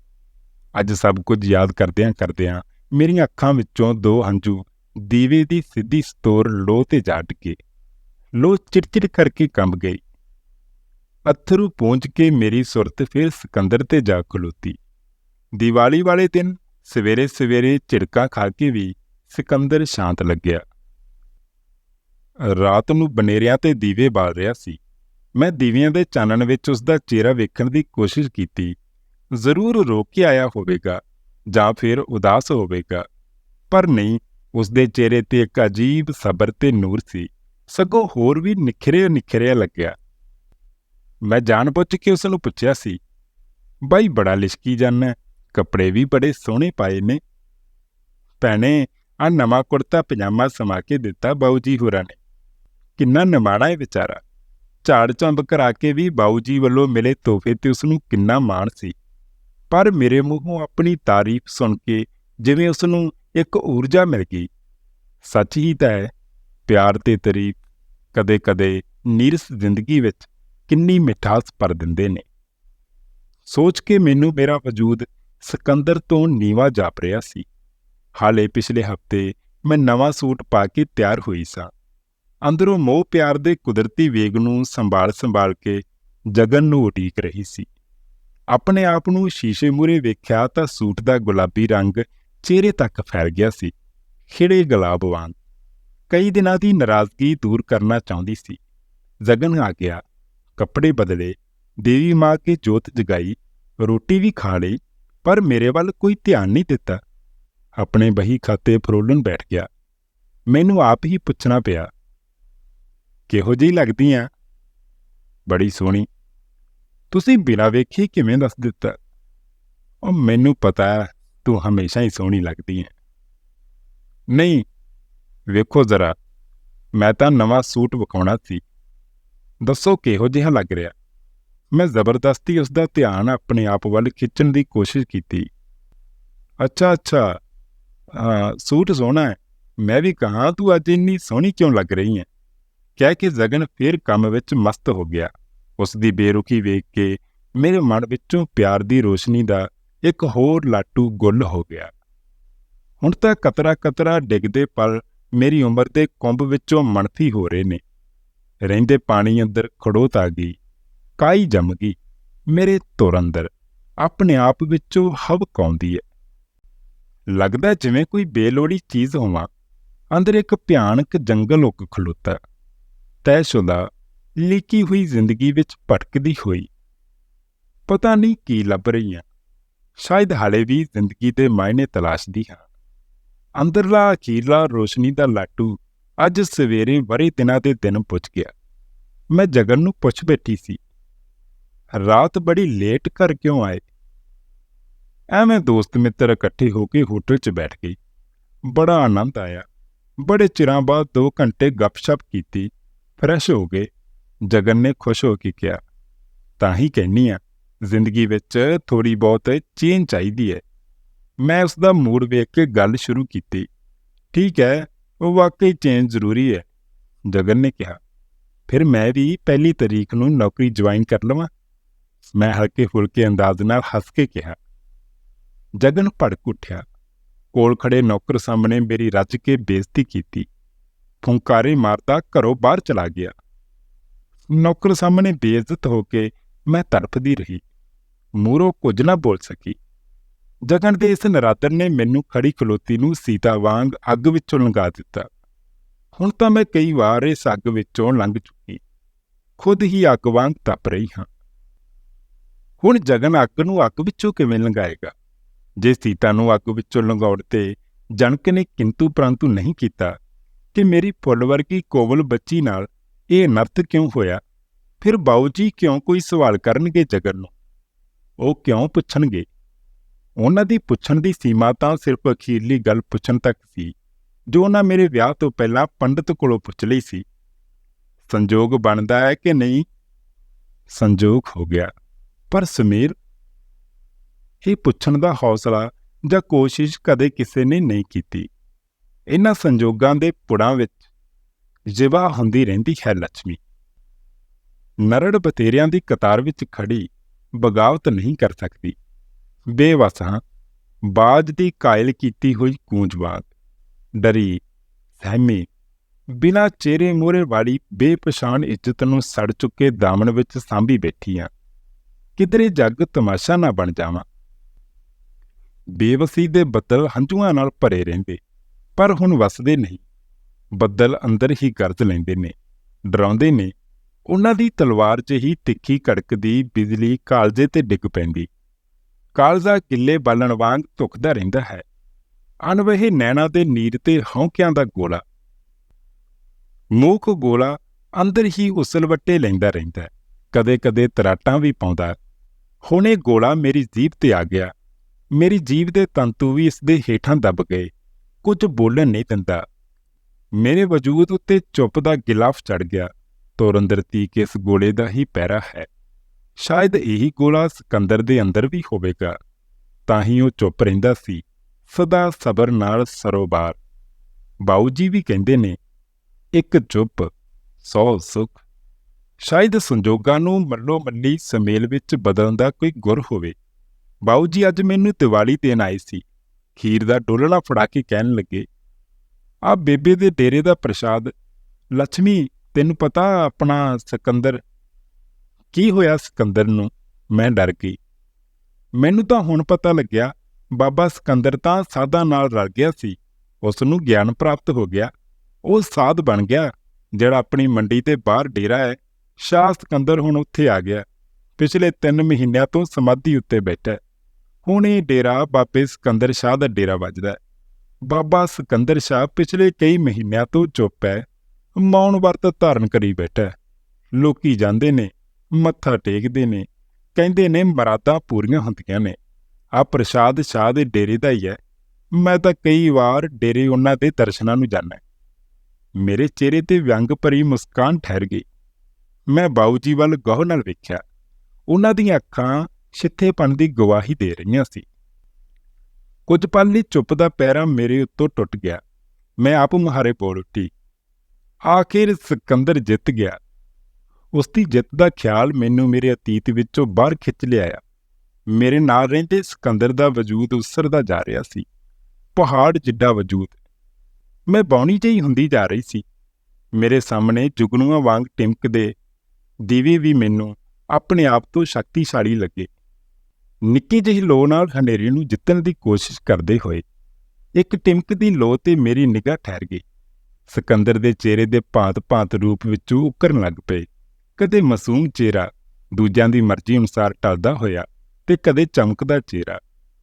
ਅੱਜ ਸਭ ਕੁਝ ਯਾਦ ਕਰਦਿਆਂ ਕਰਦਿਆਂ ਮੇਰੀਆਂ ਅੱਖਾਂ ਵਿੱਚੋਂ ਦੋ ਹੰਝੂ ਦੀਵੇ ਦੀ ਸਿੱਧੀ ਸਤੋਰ ਲੋਹ ਤੇ ਜਾ ਡਿੱਗੇ ਲੋਹ ਚਿੜਚਿੜ ਕਰਕੇ ਕੰਬ ਗਈ ਅਥਰੂ ਪਹੁੰਚ ਕੇ ਮੇਰੀ ਸੁਰਤ ਫਿਰ ਸਿਕੰਦਰ ਤੇ ਜਾ ਖਲੋਤੀ। ਦੀਵਾਲੀ ਵਾਲੇ ਦਿਨ ਸਵੇਰੇ ਸਵੇਰੇ ਝਿੜਕਾ ਖਾ ਕੇ ਵੀ ਸਿਕੰਦਰ ਸ਼ਾਂਤ ਲੱਗਿਆ। ਰਾਤ ਨੂੰ ਬਨੇਰਿਆਂ ਤੇ ਦੀਵੇ ਬਾਲ ਰਿਹਾ ਸੀ। ਮੈਂ ਦੀਵਿਆਂ ਦੇ ਚਾਨਣ ਵਿੱਚ ਉਸ ਦਾ ਚਿਹਰਾ ਵੇਖਣ ਦੀ ਕੋਸ਼ਿਸ਼ ਕੀਤੀ। ਜ਼ਰੂਰ ਰੋ ਕੇ ਆਇਆ ਹੋਵੇਗਾ ਜਾਂ ਫਿਰ ਉਦਾਸ ਹੋਵੇਗਾ, ਪਰ ਨਹੀਂ ਉਸ ਦੇ ਚਿਹਰੇ ਤੇ ਇੱਕ ਅਜੀਬ ਸਬਰ ਤੇ ਨੂਰ ਸੀ। ਸਗੋਂ ਹੋਰ ਵੀ ਨਿਖਰਿਆ ਨਿਖਰਿਆ ਲੱਗਿਆ। ਮੈਂ ਜਾਣਬੁੱਝ ਕੇ ਉਸ ਨੂੰ ਪੁੱਛਿਆ ਸੀ, ਬਾਈ ਬੜਾ ਲਿਸ਼ਕੀ ਜਾਨਾ ਕੱਪੜੇ ਵੀ ਬੜੇ ਸੋਹਣੇ ਪਾਏ ਨੇ। ਭੈਣੇ, ਆ ਨਵਾਂ ਕੁੜਤਾ ਪਜਾਮਾ ਸਮਾ ਕੇ ਦਿੱਤਾ ਬਾਊ ਜੀ ਹੋਰਾਂ ਨੇ। ਕਿੰਨਾ ਨਿਮਾਣਾ ਹੈ ਵਿਚਾਰਾ। ਝਾੜ ਝੰਬ ਕਰਾ ਕੇ ਵੀ ਬਾਊ ਜੀ ਵੱਲੋਂ ਮਿਲੇ ਤੋਹਫੇ ਤੇ ਉਸ ਨੂੰ ਕਿੰਨਾ ਮਾਣ ਸੀ। ਪਰ ਮੇਰੇ ਮੂੰਹੋਂ ਆਪਣੀ ਤਾਰੀਫ ਸੁਣ ਕੇ ਜਿਵੇਂ ਉਸ ਨੂੰ ਇੱਕ ਊਰਜਾ ਮਿਲ ਗਈ। ਸੱਚ ਹੀ ਤਾਂ ਹੈ, ਪਿਆਰ ਤੇ ਤਾਰੀਫ ਕਦੇ-ਕਦੇ ਨੀਰਸ ਜ਼ਿੰਦਗੀ ਵਿੱਚ ਕਿੰਨੀ ਮਿਠਾਸ ਭਰ ਦਿੰਦੇ ਨੇ। ਸੋਚ ਕੇ ਮੈਨੂੰ ਮੇਰਾ ਵਜੂਦ ਸਿਕੰਦਰ ਤੋਂ ਨੀਵਾ ਜਾਪ ਰਿਹਾ ਸੀ। ਹਾਲੇ ਪਿਛਲੇ ਹਫ਼ਤੇ ਮੈਂ ਨਵਾਂ ਸੂਟ ਪਾ ਕੇ ਤਿਆਰ ਹੋਈ ਸਾਂ। ਅੰਦਰੋਂ ਮੋਹ ਪਿਆਰ ਦੇ ਕੁਦਰਤੀ ਵੇਗ ਨੂੰ ਸੰਭਾਲ ਸੰਭਾਲ ਕੇ ਜਗਨ ਨੂੰ ਉਡੀਕ ਰਹੀ ਸੀ। ਆਪਣੇ ਆਪ ਨੂੰ ਸ਼ੀਸ਼ੇ ਮੂਰੇ ਵੇਖਿਆ ਤਾਂ ਸੂਟ ਦਾ ਗੁਲਾਬੀ ਰੰਗ ਚਿਹਰੇ ਤੱਕ ਫੈਲ ਗਿਆ ਸੀ। ਖਿੜੇ ਗੁਲਾਬ ਵਾਂਗ। ਕਈ ਦਿਨਾਂ ਦੀ ਨਾਰਾਜ਼ਗੀ ਦੂਰ ਕਰਨਾ ਚਾਹੁੰਦੀ ਸੀ। ਜਗਨ ਆ ਗਿਆ। ਕੱਪੜੇ ਬਦਲੇ, ਦੇਵੀ ਮਾਂ ਕੇ ਜੋਤ ਜਗਾਈ, ਰੋਟੀ ਵੀ ਖਾ ਲਈ, ਪਰ ਮੇਰੇ ਵੱਲ ਕੋਈ ਧਿਆਨ ਨਹੀਂ ਦਿੱਤਾ। ਆਪਣੇ ਬਹੀ ਖਾਤੇ ਫਰੋਲਣ ਬੈਠ ਗਿਆ। ਮੈਨੂੰ ਆਪ ਹੀ ਪੁੱਛਣਾ ਪਿਆ, ਕਿਹੋ ਜਿਹੀ ਲੱਗਦੀ ਆ? ਬੜੀ ਸੋਹਣੀ। ਤੁਸੀਂ ਬਿਨਾਂ ਵੇਖੇ ਕਿਵੇਂ ਦੱਸ ਦਿੱਤਾ? ਉਹ ਮੈਨੂੰ ਪਤਾ ਤੂੰ ਹਮੇਸ਼ਾ ਹੀ ਸੋਹਣੀ ਲੱਗਦੀ ਹੈ ਨਹੀਂ, ਵੇਖੋ ਜ਼ਰਾ, ਮੈਂ ਤਾਂ ਨਵਾਂ ਸੂਟ ਵਿਖਾਉਣਾ ਸੀ। ਦੱਸੋ ਕਿਹੋ ਜਿਹਾ ਲੱਗ ਰਿਹਾ? ਮੈਂ ਜ਼ਬਰਦਸਤੀ ਉਸ ਦਾ ਧਿਆਨ ਆਪਣੇ ਆਪ ਵੱਲ ਖਿੱਚਣ ਦੀ ਕੋਸ਼ਿਸ਼ ਕੀਤੀ। ਅੱਛਾ ਅੱਛਾ। ਸੂਟ ਸੋਹਣਾ ਹੈ। ਮੈਂ ਵੀ ਕਹਾਂ, ਤੂੰ ਅੱਜ ਇੰਨੀ ਸੋਹਣੀ ਕਿਉਂ ਲੱਗ ਰਹੀ ਹੈ? ਕਹਿ ਕੇ ਜਗਨ ਫੇਰ ਕੰਮ ਵਿੱਚ ਮਸਤ ਹੋ ਗਿਆ। ਉਸ ਦੀ ਬੇਰੁਖੀ ਵੇਖ ਕੇ ਮੇਰੇ ਮਨ ਵਿੱਚੋਂ ਪਿਆਰ ਦੀ ਰੋਸ਼ਨੀ ਦਾ ਇੱਕ ਹੋਰ ਲਾਟੂ ਗੁੱਲ ਹੋ ਗਿਆ। ਹੁਣ ਤਾਂ ਕਤਰਾ ਕਤਰਾ ਡਿੱਗਦੇ ਪਲ ਮੇਰੀ ਉਮਰ ਦੇ ਕੁੰਭ ਵਿੱਚੋਂ ਮਨਫੀ ਹੋ ਰਹੇ ਨੇ। ਰਹਿੰਦੇ ਪਾਣੀ ਅੰਦਰ ਖੜੋਤ ਆ ਗਈ, ਕਾਈ ਜੰਮ ਗਈ, ਮੇਰੇ ਤੁਰ ਅੰਦਰ, ਆਪਣੇ ਆਪ ਵਿੱਚੋਂ ਹਵਕਾਉਂਦੀ ਹੈ ਲੱਗਦਾ ਜਿਵੇਂ ਕੋਈ ਬੇਲੋੜੀ ਚੀਜ਼ ਹੋਵਾਂ, ਅੰਦਰ ਇੱਕ ਭਿਆਨਕ ਜੰਗਲ ਉੱਕ ਖਲੋਤਾ ਤੈਸ਼ੁਦਾ ਲੀਕੀ ਹੋਈ ਜ਼ਿੰਦਗੀ ਵਿੱਚ ਭਟਕਦੀ ਹੋਈ। ਪਤਾ ਨਹੀਂ ਕੀ ਲੱਭ ਰਹੀ ਹਾਂ ਸ਼ਾਇਦ ਹਾਲੇ ਵੀ ਜ਼ਿੰਦਗੀ ਦੇ ਮਾਇਨੇ ਤਲਾਸ਼ਦੀ ਹਾਂ। ਅੰਦਰਲਾ ਅਖੀਰਲਾ ਰੋਸ਼ਨੀ ਦਾ ਲਾਟੂ ਅੱਜ ਸਵੇਰੇ ਵਰੇ ਦਿਨਾਂ ਦੇ ਦਿਨ ਪੁੱਜ ਗਿਆ। ਮੈਂ ਜਗਨ ਨੂੰ ਪੁੱਛ ਬੈਠੀ ਸੀ, ਰਾਤ ਬੜੀ ਲੇਟ ਘਰ ਕਿਉਂ ਆਏ? ਐਵੇਂ ਦੋਸਤ ਮਿੱਤਰ ਇਕੱਠੇ ਹੋ ਕੇ ਹੋਟਲ 'ਚ ਬੈਠ ਗਏ ਬੜਾ ਆਨੰਦ ਆਇਆ। ਬੜੇ ਚਿਰਾਂ ਬਾਅਦ 2 ਘੰਟੇ ਗੱਪਸ਼ਪ ਕੀਤੀ ਫਰੈਸ਼ ਹੋ ਗਏ। ਜਗਨ ਨੇ ਖੁਸ਼ ਹੋ ਕੇ ਕਿਹਾ, ਤਾਂ ਹੀ ਕਹਿਨੀ ਆ, ਜ਼ਿੰਦਗੀ ਵਿੱਚ ਥੋੜੀ ਬਹੁਤ ਚੇਂਜ ਚਾਹੀਦੀ ਹੈ। ਮੈਂ ਉਸ ਦਾ ਮੂਡ ਵੇਖ ਕੇ ਗੱਲ ਸ਼ੁਰੂ ਕੀਤੀ, ਠੀਕ ਹੈ ਉਹ ਵਾਕਈ ਚੇਂਜ ਜ਼ਰੂਰੀ ਹੈ। ਜਗਨ ਨੇ ਕਿਹਾ, ਫਿਰ ਮੈਂ ਵੀ ਪਹਿਲੀ ਤਰੀਕ ਨੂੰ ਨੌਕਰੀ ਜੁਆਇਨ ਕਰ ਲਵਾਂ? ਮੈਂ ਹਲਕੇ ਫੁਲਕੇ ਅੰਦਾਜ਼ ਨਾਲ ਹੱਸ ਕੇ ਕਿਹਾ। ਜਗਨ ਭੜਕ ਉੱਠਿਆ। ਕੋਲ ਖੜੇ ਨੌਕਰ ਸਾਹਮਣੇ ਮੇਰੀ ਰੱਜ ਕੇ ਬੇਇੱਜ਼ਤੀ ਕੀਤੀ। ਫੁੰਕਾਰੇ ਮਾਰਦਾ ਘਰੋਂ ਬਾਹਰ ਚਲਾ ਗਿਆ। ਨੌਕਰ ਸਾਹਮਣੇ ਬੇਇੱਜ਼ਤ ਹੋ ਕੇ ਮੈਂ ਤੜਫਦੀ ਰਹੀ। ਮੂਰੋ ਕੁਝ ਨਾ ਬੋਲ ਸਕੀ। ਜਗਨ ਦੇ ਇਸ ਨਰਾਤਰ ਨੇ ਮੈਨੂੰ ਖੜੀ ਖਲੋਤੀ ਨੂੰ ਸੀਤਾ ਵਾਂਗ ਅੱਗ ਵਿੱਚੋਂ ਲੰਘਾ ਦਿੱਤਾ। ਹੁਣ ਤਾਂ ਮੈਂ ਕਈ ਵਾਰ ਇਸ ਅੱਗ ਵਿੱਚੋਂ ਲੰਘ ਚੁੱਕੀ। ਖੁਦ ਹੀ ਅੱਗ ਵਾਂਗ ਤਪ ਰਹੀ ਹਾਂ। ਹੁਣ ਜਗਨ ਅੱਗ ਨੂੰ ਅੱਗ ਵਿੱਚੋਂ ਕਿਵੇਂ ਲੰਘਾਏਗਾ? ਜੇ ਸੀਤਾ ਨੂੰ ਅੱਗ ਵਿੱਚੋਂ ਲੰਘਾਉਣ ਤੇ ਜਨਕ ਨੇ ਕਿੰਤੂ ਪ੍ਰੰਤੂ ਨਹੀਂ ਕੀਤਾ, ਕਿ ਮੇਰੀ ਫੁੱਲ ਵਰਗੀ ਕੋਵਲ ਬੱਚੀ ਨਾਲ ਇਹ ਨਰਤ ਕਿਉਂ ਹੋਇਆ? ਫਿਰ ਬਾਊ ਜੀ ਕਿਉਂ ਕੋਈ ਸਵਾਲ ਕਰਨਗੇ ਜਗਨ ਨੂੰ? ਉਹ ਕਿਉਂ ਪੁੱਛਣਗੇ? ਉਹਨਾਂ ਦੀ ਪੁੱਛਣ ਦੀ ਸੀਮਾ ਤਾਂ ਸਿਰਫ ਅਖੀਰਲੀ ਗੱਲ ਪੁੱਛਣ ਤੱਕ ਸੀ, ਜੋ ਉਹਨਾਂ ਮੇਰੇ ਵਿਆਹ ਤੋਂ ਪਹਿਲਾਂ ਪੰਡਤ ਕੋਲੋਂ ਪੁੱਛ ਲਈ ਸੀ। ਸੰਜੋਗ ਬਣਦਾ ਹੈ ਕਿ ਨਹੀਂ? ਸੰਜੋਗ ਹੋ ਗਿਆ। ਪਰ ਸਮੀਰ, ਇਹ ਪੁੱਛਣ ਦਾ ਹੌਸਲਾ ਜਾਂ ਕੋਸ਼ਿਸ਼ ਕਦੇ ਕਿਸੇ ਨੇ ਨਹੀਂ ਕੀਤੀ। ਇਹਨਾਂ ਸੰਜੋਗਾਂ ਦੇ ਪੁੜਾਂ ਵਿੱਚ ਜਿਵਾ ਹੁੰਦੀ ਰਹਿੰਦੀ ਹੈ ਲక్ష్ਮੀ ਨਰੜ ਬਤੇਰਿਆਂ ਦੀ ਕਤਾਰ ਵਿੱਚ ਖੜੀ ਬਗਾਵਤ ਨਹੀਂ ਕਰ ਸਕਦੀ। ਬੇਵਸ ਹਾਂ। ਬਾਜ ਦੀ ਕਾਇਲ ਕੀਤੀ ਹੋਈ ਗੂੰਜ ਵਾਂਗ ਡਰੀ, ਸਹਿਮੀ, ਬਿਨਾ ਚਿਹਰੇ ਮੋਰੇ ਵਾਲੀ ਬੇਪਛਾਣ ਇੱਜ਼ਤ ਨੂੰ ਸੜ ਚੁੱਕੇ ਦਾਮਨ ਵਿੱਚ ਸਾਂਭੀ ਬੈਠੀ ਆ। ਕਿਧਰੇ ਜੱਗ ਤਮਾਸ਼ਾ ਨਾ ਬਣ ਜਾਵਾਂ। ਬੇਵਸੀ ਦੇ ਬੱਦਲ ਹੰਝੂਆਂ ਨਾਲ ਭਰੇ ਰਹਿੰਦੇ, ਪਰ ਹੁਣ ਵਸਦੇ ਨਹੀਂ। ਬੱਦਲ ਅੰਦਰ ਹੀ ਗਰਜ ਲੈਂਦੇ ਨੇ, ਡਰਾਉਂਦੇ ਨੇ। ਉਹਨਾਂ ਦੀ ਤਲਵਾਰ 'ਚ ਹੀ ਤਿੱਖੀ ਕੜਕਦੀ ਬਿਜਲੀ ਕਾਲਜੇ ਤੇ ਡਿੱਗ ਪੈਂਦੀ। ਕਾਲਜਾ ਕਿੱਲੇ ਬਾਲਣ ਵਾਂਗ ਧੁਖਦਾ ਰਹਿੰਦਾ ਹੈ। ਅਨਵਹੇ ਨੈਣਾ ਦੇ ਨੀਰ ਤੇ ਹੌਂਕਿਆਂ ਦਾ ਗੋਲਾ। ਮੂਖ ਗੋਲਾ ਅੰਦਰ ਹੀ ਉਸਲਵੱਟੇ ਲੈਂਦਾ ਰਹਿੰਦਾ ਕਦੇ-ਕਦੇ ਤਰਾਟਾਂ ਵੀ ਪਾਉਂਦਾ ਹੁਣੇ ਗੋਲਾ ਮੇਰੀ ਜੀਭ ਤੇ ਆ ਗਿਆ। ਮੇਰੀ ਜੀਭ ਦੇ ਤੰਤੂ ਵੀ ਇਸ ਦੇ ਹੇਠਾਂ ਦਬ ਗਏ। ਕੁਝ ਬੋਲਣ ਨਹੀਂ ਦਿੰਦਾ। ਮੇਰੇ ਵਜੂਦ ਉੱਤੇ ਚੁੱਪ ਦਾ ਗਿਲਾਫ ਚੜ ਗਿਆ। ਤੋਰੰਦਰ ਤੀਕ ਇਸ ਗੋਲੇ ਦਾ ਹੀ ਪੈਰਾ ਹੈ। ਸ਼ਾਇਦ ਇਹੀ ਗੋਲਾ ਸਿਕੰਦਰ ਦੇ ਅੰਦਰ ਵੀ ਹੋਵੇਗਾ। ਤਾਂ ਹੀ ਉਹ ਚੁੱਪ ਰਹਿੰਦਾ ਸੀ, ਸਦਾ ਸਬਰ ਨਾਲ ਸਰੋਬਾਰ ਬਾਊ ਜੀ ਵੀ ਕਹਿੰਦੇ ਨੇ, ਇੱਕ ਚੁੱਪ, ਸੌ ਸੁਖ। ਸ਼ਾਇਦ ਸੰਜੋਗਾਂ ਨੂੰ ਮੱਲੋ ਮੱਲੀ ਸਮੇਲ ਵਿੱਚ ਬਦਲਣ ਦਾ ਕੋਈ ਗੁਰ ਹੋਵੇ। ਬਾਊ ਜੀ ਅੱਜ ਮੈਨੂੰ ਦੀਵਾਲੀ ਦੇਣ ਆਏ ਸੀ। ਖੀਰ ਦਾ ਡੋਲਣਾ ਫੜਾ ਕੇ ਕਹਿਣ ਲੱਗੇ ਆ ਬੇਬੇ ਦੇ ਡੇਰੇ ਦਾ ਪ੍ਰਸ਼ਾਦ ਲక్ష్ਮੀ ਤੈਨੂੰ ਪਤਾ ਆਪਣਾ ਸਿਕੰਦਰ ਕੀ ਹੋਇਆ ਸਿਕੰਦਰ ਨੂੰ? ਮੈਂ ਡਰ ਗਈ। ਮੈਨੂੰ ਤਾਂ ਹੁਣ ਪਤਾ ਲੱਗਿਆ, ਬਾਬਾ ਸਿਕੰਦਰ ਤਾਂ ਸਾਧਾਂ ਨਾਲ ਰਲ ਗਿਆ ਸੀ। ਉਸ ਨੂੰ ਗਿਆਨ ਪ੍ਰਾਪਤ ਹੋ ਗਿਆ। ਉਹ ਸਾਧ ਬਣ ਗਿਆ, ਜਿਹੜਾ ਆਪਣੀ ਮੰਡੀ ਤੇ ਬਾਹਰ ਡੇਰਾ ਹੈ। ਸ਼ਾਹ ਸਿਕੰਦਰ ਹੁਣ ਉੱਥੇ ਆ ਗਿਆ। ਪਿਛਲੇ 3 ਮਹੀਨਿਆਂ ਤੋਂ ਸਮਾਧੀ ਉੱਤੇ ਬੈਠਾ ਹੁਣ ਇਹ ਡੇਰਾ ਬਾਬੇ ਸਿਕੰਦਰ ਸ਼ਾਹ ਦਾ ਡੇਰਾ ਵੱਜਦਾ ਹੈ। ਬਾਬਾ ਸਿਕੰਦਰ ਸ਼ਾਹ ਪਿਛਲੇ ਕਈ ਮਹੀਨਿਆਂ ਤੋਂ ਚੁੱਪ ਹੈ। ਮੌਨ ਵਰਤ ਧਾਰਨ ਕਰੀ ਬੈਠਾ ਹੈ। ਲੋਕੀ ਜਾਂਦੇ ਨੇ ਮੱਥਾ ਟੇਕਦੇ ਨੇ। ਕਹਿੰਦੇ ਨੇ, ਮਰਾਦਾਂ ਪੂਰੀਆਂ ਹੁੰਦੀਆਂ ਨੇ। ਆ ਪ੍ਰਸ਼ਾਦ ਸ਼ਾਹ ਦੇ ਡੇਰੇ ਦਾ ਹੀ ਹੈ। ਮੈਂ ਤਾਂ ਕਈ ਵਾਰ ਡੇਰੇ ਉਹਨਾਂ ਦੇ ਦਰਸ਼ਨਾਂ ਨੂੰ ਜਾਣਾ ਮੇਰੇ ਚਿਹਰੇ ਤੇ ਵਿਅੰਗ ਭਰੀ ਮੁਸਕਾਨ ਠਹਿਰ ਗਈ। ਮੈਂ ਬਾਊ ਜੀ ਵੱਲ ਗੌਰ ਨਾਲ ਵੇਖਿਆ। ਉਹਨਾਂ ਦੀਆਂ ਅੱਖਾਂ ਛਿੱਥੇਪਣ ਦੀ ਗਵਾਹੀ ਦੇ ਰਹੀਆਂ ਸੀ। ਕੁਝ ਪਲ ਲਈ ਚੁੱਪ ਦਾ ਪੈਰਾ ਮੇਰੇ ਉੱਤੋਂ ਟੁੱਟ ਗਿਆ। ਮੈਂ ਆਪ ਮੁਹਾਰੇ ਬੋਲ ਉੱਠੀ। ਆਖਿਰ ਸਿਕੰਦਰ ਜਿੱਤ ਗਿਆ। ਉਸ ਦੀ ਜਿੱਤ ਦਾ ਖਿਆਲ ਮੈਨੂੰ ਮੇਰੇ ਅਤੀਤ ਵਿੱਚੋਂ ਬਾਹਰ ਖਿੱਚ ਲਿਆਇਆ। ਮੇਰੇ ਨਾਲ ਰਹਿੰਦੇ ਸਿਕੰਦਰ ਦਾ ਵਜੂਦ ਉਸਰਦਾ ਜਾ ਰਿਹਾ ਸੀ। ਪਹਾੜ ਜਿੱਡਾ ਵਜੂਦ। ਮੈਂ ਬੌਣੀ ਜਿਹੀ ਹੁੰਦੀ ਜਾ ਰਹੀ ਸੀ। ਮੇਰੇ ਸਾਹਮਣੇ ਜੁਗਨੂਆਂ ਵਾਂਗ ਟਿਮਕਦੇ ਦੀਵੇ ਵੀ ਮੈਨੂੰ ਆਪਣੇ ਆਪ ਤੋਂ ਸ਼ਕਤੀਸ਼ਾਲੀ ਲੱਗੇ। ਨਿੱਕੀ ਜਿਹੀ ਲੋ ਨਾਲ ਹਨੇਰੀ ਨੂੰ ਜਿੱਤਣ ਦੀ ਕੋਸ਼ਿਸ਼ ਕਰਦੇ ਹੋਏ, ਇੱਕ ਟਿਮਕਦੀ ਲੋ ਤੇ ਮੇਰੀ ਨਿਗਾਹ ਠਹਿਰ ਗਈ। ਸਿਕੰਦਰ ਦੇ ਚਿਹਰੇ ਦੇ ਭਾਂਤ-ਭਾਂਤ ਰੂਪ ਵਿੱਚੋਂ ਉੱਕਰਨ ਲੱਗ ਪਏ। ਕਦੇ ਮਸੂਮ ਚਿਹਰਾ, ਦੂਜਿਆਂ ਦੀ ਮਰਜ਼ੀ ਅਨੁਸਾਰ ਟਲਦਾ ਹੋਇਆ ਤੇ ਕਦੇ ਚਮਕਦਾ ਚਿਹਰਾ,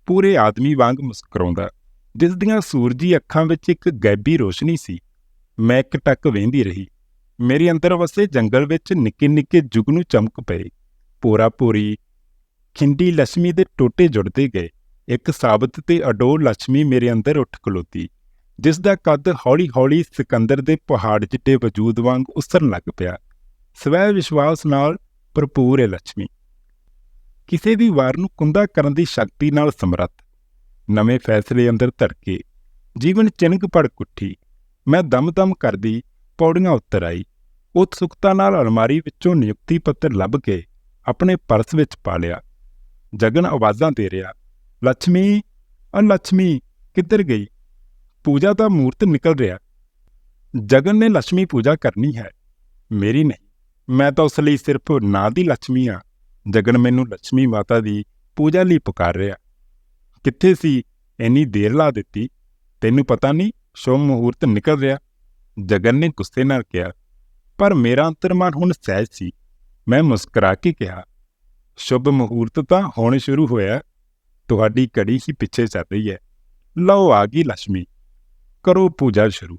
ਪੂਰੇ ਆਦਮੀ ਵਾਂਗ ਮੁਸਕਰਾਉਂਦਾ ਜਿਸ ਦੀਆਂ ਸੂਰਜੀ ਅੱਖਾਂ ਵਿੱਚ ਇੱਕ ਗੈਬੀ ਰੋਸ਼ਨੀ ਸੀ। ਮੈਂ ਇੱਕ ਟੱਕ ਵੇਂਦੀ ਰਹੀ। ਮੇਰੇ ਅੰਦਰ ਵਸੇ ਜੰਗਲ ਵਿੱਚ ਨਿੱਕੇ ਨਿੱਕੇ ਜੁਗਨੂ ਚਮਕ ਪਏ। ਪੋਰਾ ਪੋਰੀ, ਖਿੰਡੀ ਲక్ష్ਮੀ ਦੇ ਟੋਟੇ ਜੁੜਦੇ ਗਏ। ਇੱਕ ਸਾਬਤ ਤੇ ਅਡੋਲ ਲక్ష్ਮੀ ਮੇਰੇ ਅੰਦਰ ਉੱਠ ਖਲੋਤੀ ਜਿਸ ਦਾ ਕੱਦ ਹੌਲੀ-ਹੌਲੀ ਸਿਕੰਦਰ ਦੇ ਪਹਾੜ ਜਿੱਡੇ ਵਜੂਦ ਵਾਂਗ ਉਸਰਨ ਲੱਗ ਪਿਆ। ਸਵੈ ਵਿਸ਼ਵਾਸ ਨਾਲ ਭਰਪੂਰ ਹੈ ਲక్ష్ਮੀ ਕਿਸੇ ਵੀ ਵਾਰ ਨੂੰ ਕੁੰਦਾ ਕਰਨ ਦੀ ਸ਼ਕਤੀ ਨਾਲ ਸਮਰੱਥ। ਨਵੇਂ ਫੈਸਲੇ ਅੰਦਰ ਧੜਕੇ। ਜੀਵਨ ਚਿਨਕ ਪੜ ਕੁੱਠੀ। ਮੈਂ ਦਮ-ਦਮ ਕਰਦੀ ਪੌੜੀਆਂ ਉੱਤਰ ਆਈ। ਉਤਸੁਕਤਾ ਨਾਲ ਅਲਮਾਰੀ ਵਿੱਚੋਂ ਨਿਯੁਕਤੀ ਪੱਤਰ ਲੱਭ ਕੇ ਆਪਣੇ ਪਰਸ ਵਿੱਚ ਪਾ ਲਿਆ। ਜਗਨ ਆਵਾਜ਼ਾਂ ਦੇ ਰਿਹਾ ਲక్ష్ਮੀ ਅ ਲక్ష్ਮੀ ਕਿੱਧਰ ਗਈ? ਪੂਜਾ ਦਾ ਮੂਰਤ ਨਿਕਲ ਰਿਹਾ। ਜਗਨ ਨੇ ਲక్ష్ਮੀ ਪੂਜਾ ਕਰਨੀ ਹੈ। ਮੇਰੀ ਨਹੀਂ। ਮੈਂ ਤਾਂ ਉਸ ਲਈ ਸਿਰਫ ਨਾਂ ਦੀ ਲక్ష్ਮੀ ਆ ਜਗਨ ਮੈਨੂੰ ਲక్ష్ਮੀ ਮਾਤਾ ਦੀ ਪੂਜਾ ਲਈ ਪੁਕਾਰ ਰਿਹਾ। ਕਿੱਥੇ ਸੀ? ਇੰਨੀ ਦੇਰ ਲਾ ਦਿੱਤੀ। ਤੈਨੂੰ ਪਤਾ ਨਹੀਂ, ਸ਼ੁਭ ਮਹੂਰਤ ਨਿਕਲ ਰਿਹਾ। ਜਗਨ ਨੇ ਗੁੱਸੇ ਨਾਲ ਕਿਹਾ, ਪਰ ਮੇਰਾ ਅੰਤਰਮਨ ਹੁਣ ਸਹਿਜ ਸੀ। ਮੈਂ ਮੁਸਕਰਾ ਕੇ ਕਿਹਾ, ਸ਼ੁਭ ਮਹੂਰਤ ਤਾਂ ਹੁਣ ਸ਼ੁਰੂ ਹੋਇਆ। ਤੁਹਾਡੀ ਘੜੀ ਹੀ ਪਿੱਛੇ ਚੱਲ ਰਹੀ ਹੈ। ਲਓ ਆ ਗਈ ਲక్ష్ਮੀ ਕਰੋ ਪੂਜਾ ਸ਼ੁਰੂ।